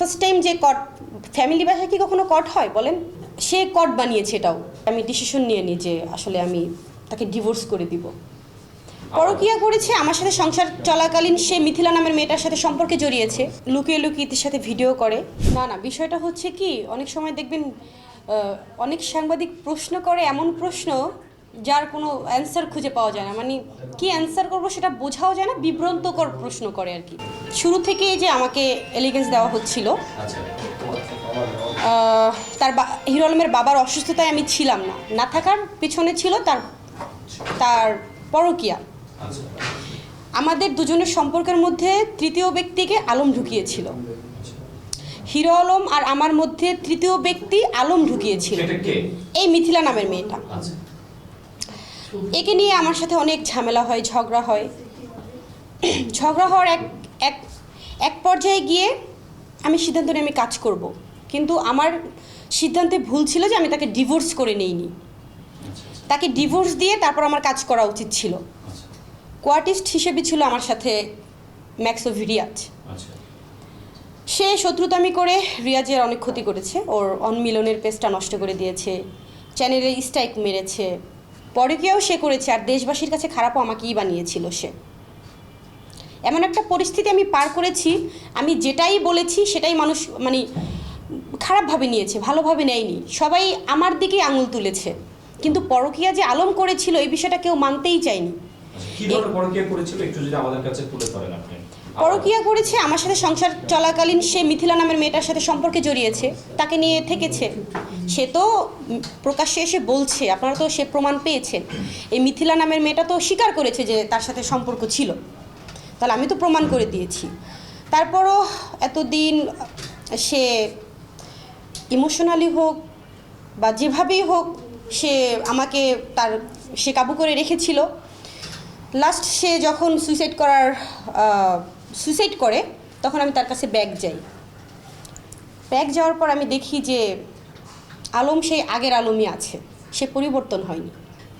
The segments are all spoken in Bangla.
ফার্স্ট টাইম যে কট ফ্যামিলি বাসায় কি কখনো কট হয় বলেন? সে কট বানিয়েছে এটাও। আমি ডিসিশন নিয়ে নিই যে আসলে আমি তাকে ডিভোর্স করে দিব। পরকিয়া করেছে, আমার সাথে সংসার চলাকালীন সে মিথিলা নামের মেয়েটার সাথে সম্পর্কে জড়িয়েছে। লুকিয়ে লুকিয়ে ইতির সাথে ভিডিও করে। না না, বিষয়টা হচ্ছে কি, অনেক সময় দেখবেন অনেক সাংবাদিক প্রশ্ন করে এমন প্রশ্ন যার কোনো অ্যান্সার খুঁজে পাওয়া যায় না। মানে কি অ্যান্সার করব সেটা বোঝাও যায় না বিভ্রান্তকর প্রশ্ন করে আর কি। শুরু থেকেই যে আমাকে এলিগেন্স দেওয়া হচ্ছিল তার হিরো আলমের বাবার অসুস্থতায় আমি ছিলাম না। না থাকার পিছনে ছিল তার তার পরকিয়া। আমাদের দুজনের সম্পর্কের মধ্যে তৃতীয় ব্যক্তিকে আলম ঢুকিয়েছিল। হিরো আলম আর আমার মধ্যে তৃতীয় ব্যক্তি আলম ঢুকিয়েছিল। এই মিথিলা নামের মেয়েটা। আচ্ছা। একে নিয়ে আমার সাথে অনেক ঝামেলা হয় ঝগড়া হয়। ঝগড়া হওয়ার এক এক এক পর্যায়ে গিয়ে আমি সিদ্ধান্ত নিয়ে আমি কাজ করব। কিন্তু আমার সিদ্ধান্তে ভুল ছিল যে আমি তাকে ডিভোর্স করে নেইনি। তাকে ডিভোর্স দিয়ে তারপর আমার কাজ করা উচিত ছিল। কোয়ার্টিস্ট হিসেবে ছিল আমার সাথে ম্যাক্সো ভিরিয়াজ। আচ্ছা। সে শত্রুতামি করে রিয়াজের অনেক ক্ষতি করেছে। ওর অনমিলনের পেজটা নষ্ট করে দিয়েছে। চ্যানেলে স্ট্রাইক মেরেছে। পরে কেউ সে করেছে, আর দেশবাসীর কাছে খারাপও আমাকেই বানিয়েছিল সে। এমন একটা পরিস্থিতি আমি পার করেছি, আমি যেটাই বলেছি সেটাই মানুষ মানে খারাপভাবে নিয়েছে, ভালোভাবে নেয়নি। সবাই আমার দিকেই আঙুল তুলেছে। কিন্তু পরকিয়া যে আলম করেছিল, এই বিষয়টা কেউ মানতেই চায়নি। পরকীয়া করেছে, আমার সাথে সংসার চলাকালীন সে মিথিলা নামের মেয়েটার সাথে সম্পর্কে জড়িয়েছে, তাকে নিয়ে থেকেছে। সে তো প্রকাশ্যে এসে বলছে, আপনারা তো সে প্রমাণ পেয়েছেন। এই মিথিলা নামের মেয়েটা তো স্বীকার করেছে যে তার সাথে সম্পর্ক ছিল। তাহলে আমি তো প্রমাণ করে দিয়েছি। তারপরও এতদিন সে ইমোশনালি হোক বা যেভাবেই হোক, সে আমাকে তার, সে কাবু করে রেখেছিল। লাস্ট সে যখন সুইসাইড করার সুইসাইড করে, তখন আমি তার কাছে ব্যাগ যাই। ব্যাগ যাওয়ার পর আমি দেখি যে আলম সেই আগের আলমই আছে, সে পরিবর্তন হয়নি।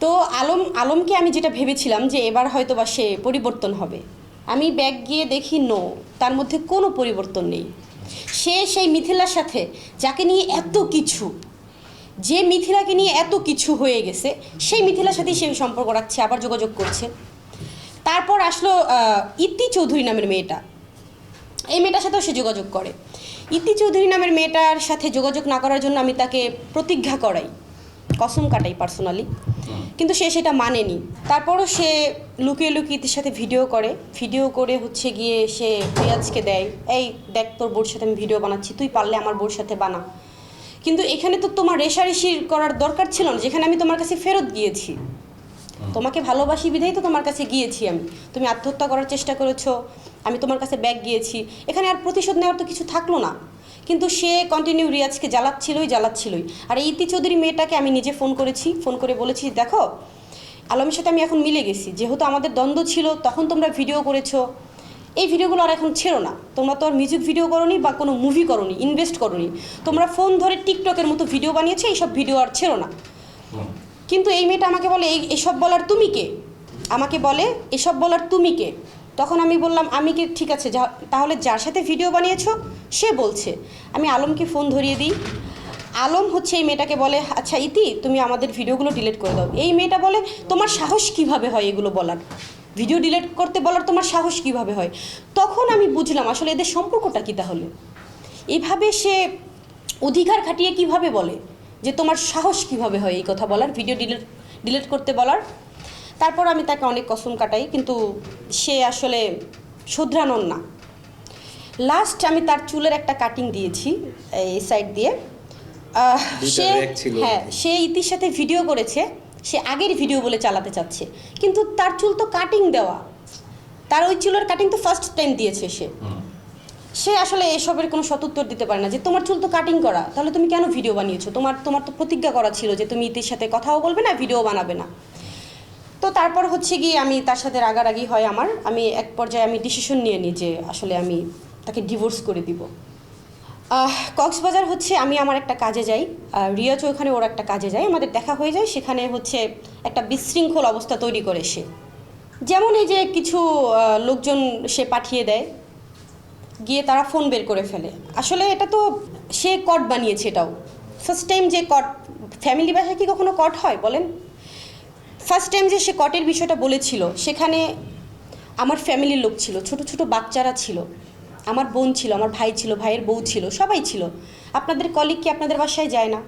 তো আলম, আলমকে আমি যেটা ভেবেছিলাম যে এবার হয়তো বা সে পরিবর্তন হবে, আমি ব্যাগ গিয়ে দেখি নো তার মধ্যে কোনো পরিবর্তন নেই। সে সেই মিথিলার সাথে, যাকে নিয়ে এত কিছু, যে মিথিলাকে নিয়ে এত কিছু হয়ে গেছে, সেই মিথিলার সাথেই সে সম্পর্ক রাখছে, আবার যোগাযোগ করছে। তারপর আসলো ইতি চৌধুরী নামের মেয়েটা। এই মেয়েটার সাথেও সে যোগাযোগ করে। ইতি চৌধুরী নামের মেয়েটার সাথে যোগাযোগ না করার জন্য আমি তাকে প্রতিজ্ঞা করাই। কসম কাটাই পার্সোনালি কিন্তু সে সেটা মানেনি। তারপরও সে লুকিয়ে লুকিয়ে ইতির সাথে ভিডিও করে। ভিডিও করে হচ্ছে গিয়ে সে রিয়াজকে দেয়। এই দেখ তোর বোর সাথে আমি ভিডিও বানাচ্ছি। তুই পারলে আমার বোর সাথে বানা। কিন্তু এখানে তো তোমার রেশারেশি করার দরকার ছিল না। যেখানে আমি তোমার কাছে ফেরত গিয়েছি। তোমাকে ভালোবাসি বিধাই তো তোমার কাছে গিয়েছি আমি। তুমি আত্মহত্যা করার চেষ্টা করেছ, আমি তোমার কাছে ব্যাগ গিয়েছি। এখানে আর প্রতিশোধ নেওয়ার তো কিছু থাকল না। কিন্তু সে কন্টিনিউ রিয়াজকে জ্বালাচ্ছিলই জ্বালাচ্ছিলই। আর ইতি চৌধুরী মেয়েটাকে আমি নিজে ফোন করেছি ফোন করে বলেছি, দেখো, আলমের সাথে আমি এখন মিলে গেছি। যেহেতু আমাদের দ্বন্দ্ব ছিল, তখন তোমরা ভিডিও করেছ। এই ভিডিওগুলো আর এখন ছেড়ো না। তোমরা তো আর মিউজিক ভিডিও করনি বা কোনো মুভি করনি ইনভেস্ট করনি। তোমরা ফোন ধরে টিকটকের মতো ভিডিও বানিয়েছো, এইসব ভিডিও আর ছেড়ো না। কিন্তু এই মেয়েটা আমাকে বলে, এই, এসব বলার তুমি কে? আমাকে বলে, এসব বলার তুমি কে? তখন আমি বললাম, আমি কি? ঠিক আছে, যা- তাহলে যার সাথে ভিডিও বানিয়েছো, সে বলছে। আমি আলমকে ফোন ধরিয়ে দিই। আলম হচ্ছে এই মেয়েটাকে বলে আচ্ছা ইতি, তুমি আমাদের ভিডিওগুলো ডিলিট করে দাও। এই মেয়েটা বলে, তোমার সাহস কীভাবে হয় এগুলো বলার? ভিডিও ডিলিট করতে বলার তোমার সাহস কীভাবে হয়? তখন আমি বুঝলাম, আসলে এদের সম্পর্কটা কী তাহলে? এভাবে সে অধিকার খাটিয়ে কীভাবে বলে? যে তোমার সাহস কীভাবে হয় এই কথা বলার ভিডিও ডিলিট ডিলিট করতে বলার। তারপর আমি তাকে অনেক কসম কাটাই কিন্তু সে আসলে শুধরানোর না। লাস্ট আমি তার চুলের একটা কাটিং দিয়েছি এই সাইড দিয়ে। সে হ্যাঁ সে ইতির সাথে ভিডিও করেছে সে আগের ভিডিও বলে চালাতে চাচ্ছে। কিন্তু তার চুল তো কাটিং দেওয়া। তার ওই চুলের কাটিং তো ফার্স্ট টাইম দিয়েছে সে। সে আসলে এসবের কোনো সতুত্তর দিতে পারে না যে তোমার চুল তো কাটিং করা, তাহলে তুমি কেন ভিডিও বানিয়েছো? তোমার তোমার তো প্রতিজ্ঞা করা ছিল যে তুমি ইতির সাথে কথাও বলবে না ভিডিও বানাবে না। তো তারপর হচ্ছে গিয়ে আমি তার সাথে রাগারাগি হয় আমার। আমি এক পর্যায়ে আমি ডিসিশন নিয়ে নিই যে আসলে আমি তাকে ডিভোর্স করে দিব। কক্সবাজার হচ্ছে আমি আমার একটা কাজে যাই। রিয়াজ ওখানে ওর একটা কাজে যায়, আমাদের দেখা হয়ে যায়। সেখানে হচ্ছে একটা বিশৃঙ্খল অবস্থা তৈরি করে সে। যেমন এই যে কিছু লোকজন সে পাঠিয়ে দেয় গিয়ে তারা ফোন বের করে ফেলে। আসলে এটা তো সে কট বানিয়েছে এটাও। ফার্স্ট টাইম যে কট ফ্যামিলি বাসায় কি কখনো কট হয় বলেন? ফার্স্ট টাইম যে সে কটের বিষয়টা বলেছিল, সেখানে আমার ফ্যামিলির লোক ছিল, ছোট ছোট বাচ্চারা ছিল। আমার বোন ছিল, আমার ভাই ছিল, ভাইয়ের বউ ছিল, সবাই ছিল। আপনাদের কলিগ কি আপনাদের বাসায় যায় না?